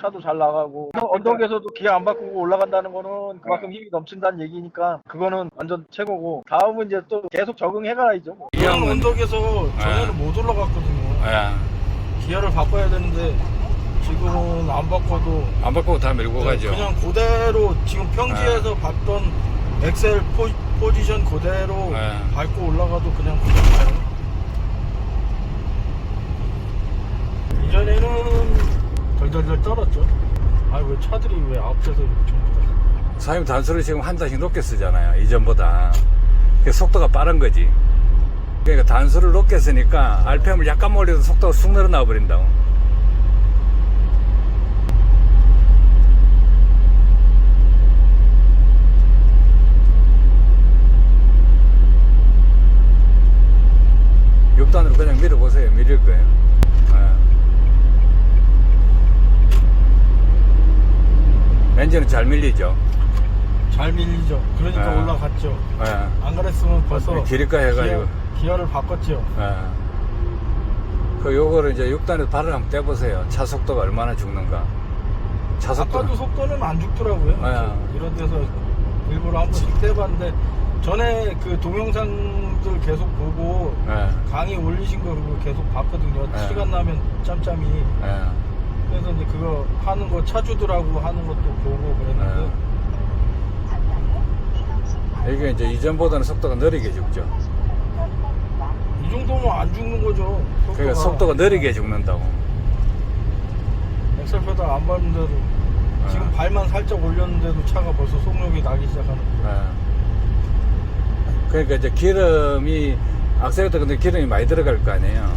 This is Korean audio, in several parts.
차도 잘 나가고 언덕에서도 기아 안 바꾸고 올라간다는 거는 그만큼 힘이 넘친다는 얘기니까 그거는 완전 최고고 다음은 이제 또 계속 적응해가야죠. 뭐. 이 형은- 언덕에서 전에는 못 올라갔거든요. 예. 기아를 바꿔야 되는데 지금은 안 바꿔도 안 바꾸고 다 밀고 가죠. 그냥 그대로 지금 평지에서 봤던 엑셀 포, 포지션 그대로 네. 밟고 올라가도 그냥 그대로 가요. 이전에는 덜덜덜 떨었죠. 아왜 차들이 왜 앞에서 전부 다 사장님 단수를 지금 한 단씩 높게 쓰잖아요. 이전보다. 그 속도가 빠른 거지. 그러니까 단수를 높게 쓰니까 RPM을 약간 올려도 속도가 쑥 늘어나 버린다고. 육단으로 그냥 밀어보세요. 밀릴 거예요. 예. 엔진은 잘 밀리죠. 잘 밀리죠. 그러니까 네. 올라갔죠. 예. 안 그랬으면 벌써 기름가 해가지고. 기아, 를 바꿨죠. 예. 그 요거를 이제 6단에서 발을 한번 떼보세요. 차 속도가 얼마나 죽는가. 차 속도. 아까도 속도는 안 죽더라고요. 네. 이런 데서 일부러 한 번씩 떼봤는데 전에 그 동영상들 계속 보고 예. 강의 올리신 거 그거 계속 봤거든요. 네. 시간 나면 짬짬이. 예. 그래서 이제 그거 하는 거 차주들하고 하는 것도 보고 그랬는데 이게 이제 이전보다는 속도가 느리게 죽죠. 이 정도면 안 죽는 거죠. 속도가. 그러니까 속도가 느리게 죽는다고. 엑셀 페달 안 밟는데도 지금 네. 발만 살짝 올렸는데도 차가 벌써 속력이 나기 시작하는 거예요. 예. 그러니까 이제 기름이 악셀레터 근데 기름이 많이 들어갈 거 아니에요.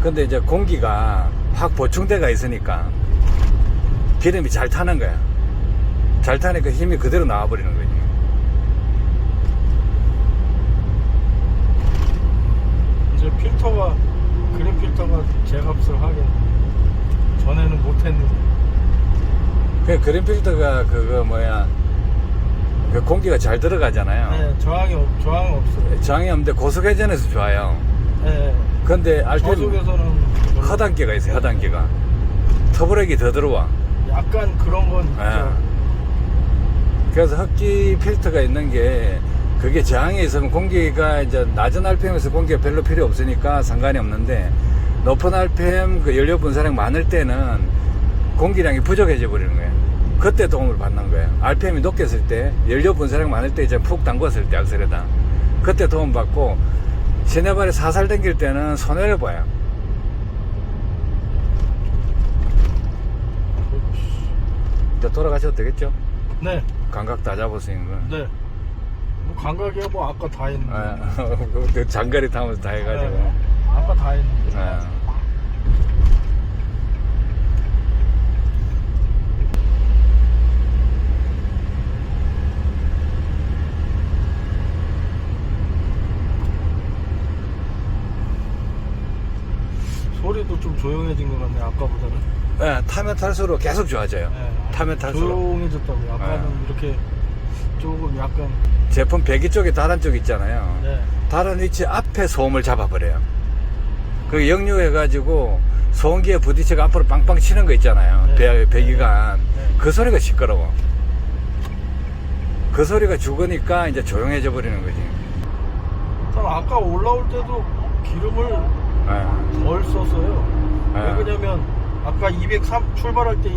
근데 이제 공기가 확 보충대가 있으니까 기름이 잘 타는 거야. 잘 타니까 힘이 그대로 나와버리는 거지. 이제 필터가 그린 필터가 제 값을 하긴 전에는 못했는데 그 그린 필터가 그거 뭐야 그 공기가 잘 들어가잖아요. 네, 저항이 없, 저항 없어요. 저항이 없는데 고속회전에서 좋아요. 네, 근데 RPM 저속에서는 별로 허단기가 있어요. 허단기가 터브렉이 더 들어와. 약간 그런 건 있죠. 예. 그래서 흡기 필터가 있는 게 그게 저항이 있으면 공기가 이제 낮은 RPM에서 공기가 별로 필요 없으니까 상관이 없는데 높은 RPM 그 연료 분사량 많을 때는 공기량이 부족해져 버리는 거예요. 그때 도움을 받는 거예요. RPM이 쓸 때, 연료 분사량 많을 때 이제 푹 담궜을 때 악셀에다. 그때 도움 받고 시내발이 사살 당길 때는 손해를 봐요. 이제 돌아가셔도 되겠죠? 네, 감각 다 잡았으니까. 네. 뭐 감각이야 뭐 아까 다 했는데. 아, 그 장거리 타면서 다 해가지고. 네, 아까 다 했는데. 아. 소리도 좀 조용해진 것 같네 아까보다는. 예, 타면 탈수록 계속 좋아져요. 네, 타면 탈수록. 조용해졌다고요. 아까는 네. 이렇게 조금 약간 제품 배기 쪽에 다른 쪽 있잖아요. 네. 다른 위치 앞에 소음을 잡아버려요. 그 역류해가지고 소음기에 부딪혀가 앞으로 빵빵 치는 거 있잖아요. 네. 배, 배기관. 네. 그 소리가 시끄러워. 그 소리가 죽으니까 이제 조용해져 버리는 거지. 참 아까 올라올 때도 기름을 예. 덜 썼어요. 네. 왜 그러냐면 아까 203 출발할 때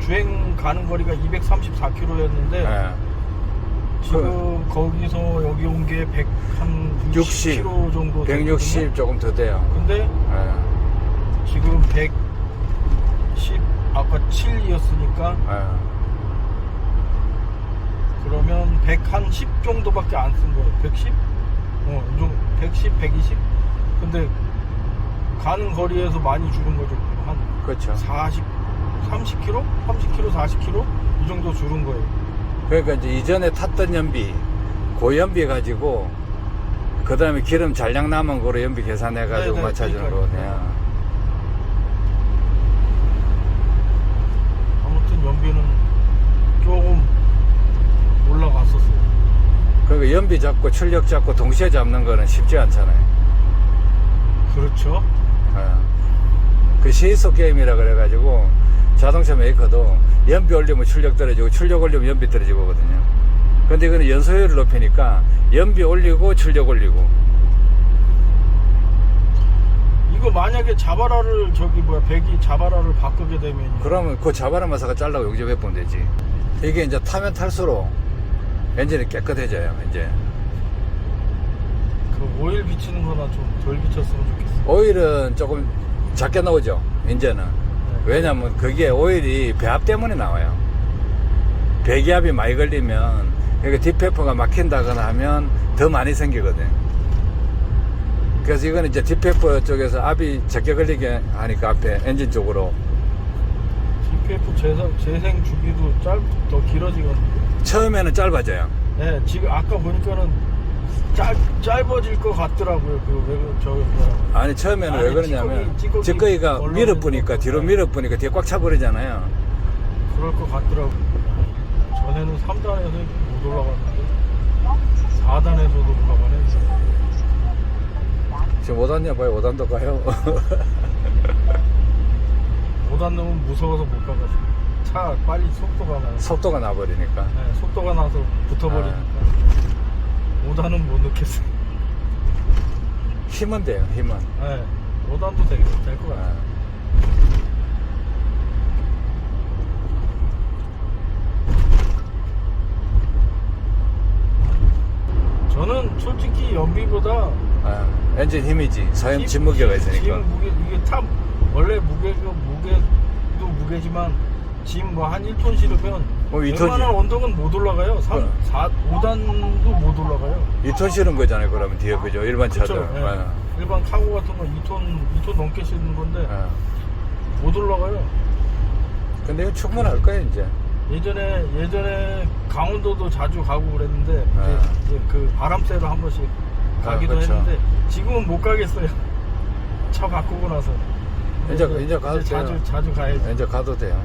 주행 가는 거리가 234km였는데 예. 지금 거기서 여기 온 게 100한 60, 60km 정도 160 조금 더 돼요. 근데 예. 지금 110 아까 7이었으니까 예. 그러면 110 정도밖에 안 쓴 거예요. 110? 어, 이 정도 110, 120? 근데 가는 거리에서 많이 줄은 거죠. 한 그렇죠. 40, 30km? 30km, 40km? 이 정도 줄은 거예요. 그러니까 이제 이전에 탔던 연비, 고연비 가지고, 그 다음에 기름 잔량 남은 거로 연비 계산해가지고 네네, 맞춰주는 그러니까요. 거네요. 아무튼 연비는 조금 올라갔었어요. 그러니까 연비 잡고 출력 잡고 동시에 잡는 거는 쉽지 않잖아요. 그렇죠. 예. 그 시속 게임이라 그래가지고 자동차 메이커도 연비 올리면 출력 떨어지고 출력 올리면 연비 떨어지고 거든요. 근데 이거는 연소율을 높이니까 연비 올리고 출력 올리고 이거 만약에 자바라를 저기 뭐야 배기 자바라를 바꾸게 되면 그러면 그 자바라 마사가 잘라고 용접해 보면 되지. 이게 이제 타면 탈수록 엔진이 깨끗해져요, 이제. 그 오일 비치는 거나 좀 덜 비쳤으면 좋겠어. 오일은 조금 작게 나오죠, 이제는. 왜냐면 그게 오일이 배합 때문에 나와요. 배기압이 많이 걸리면, 그러니까 뒷페퍼가 막힌다거나 하면 더 많이 생기거든. 그래서 이거는 이제 뒷페퍼 쪽에서 압이 적게 걸리게 하니까 앞에 엔진 쪽으로 GPF 재생, 재생 주기도 짧, 더 길어지거든요. 처음에는 짧아져요. 네, 지금 아까 보니까는 짧, 짧아질 것 같더라고요. 그, 왜, 그- 저, 뭐야. 아니 처음에는 아니, 왜 그러냐면 찌꺼기, 찌꺼기 찌꺼기가 밀어보니까 뒤로 거. 밀어보니까 뒤에 꽉 차버리잖아요. 그럴 것 같더라고요. 전에는 3단에서 못 올라갔는데, 4단에서도 올라가네. 지금 5단 여봐요 5단도 가요. 5단 넘으면 무서워서 못 가가지고. 차 빨리 속도가 나요. 속도가 나버리니까. 네, 속도가 나서 붙어버리니까. 5단은 못 넣겠어요. 힘은 돼요 힘은. 네, 5단도 될것 같아요. 아. 저는 솔직히 연비보다 아, 엔진 힘이지. 사용 짐- 진무게가 짐 있으니까. 무게 이게 탑 원래 무게가 무게도 무게지만 짐 뭐 한 1톤 실으면 뭐 이톤 웬만한 실- 언덕은 못 올라가요. 3, 그럼. 4, 5단도 못 올라가요. 2톤 실은 거잖아요 그러면 뒤에 그죠 일반 차들. 그쵸? 예. 아, 일반 카고 같은 거 2톤 2톤 넘게 실는 건데 아. 못 올라가요. 근데 이거 충분할 거예요 이제. 예전에 예전에 강원도도 자주 가고 그랬는데 아. 이제, 그 바람 쐬러 한 번씩 아, 가기도 그쵸. 했는데 지금은 못 가겠어요. 차 바꾸고 나서 이제- 이제 가도 자주 돼요. 자주 가야지. 이제 가도 돼요.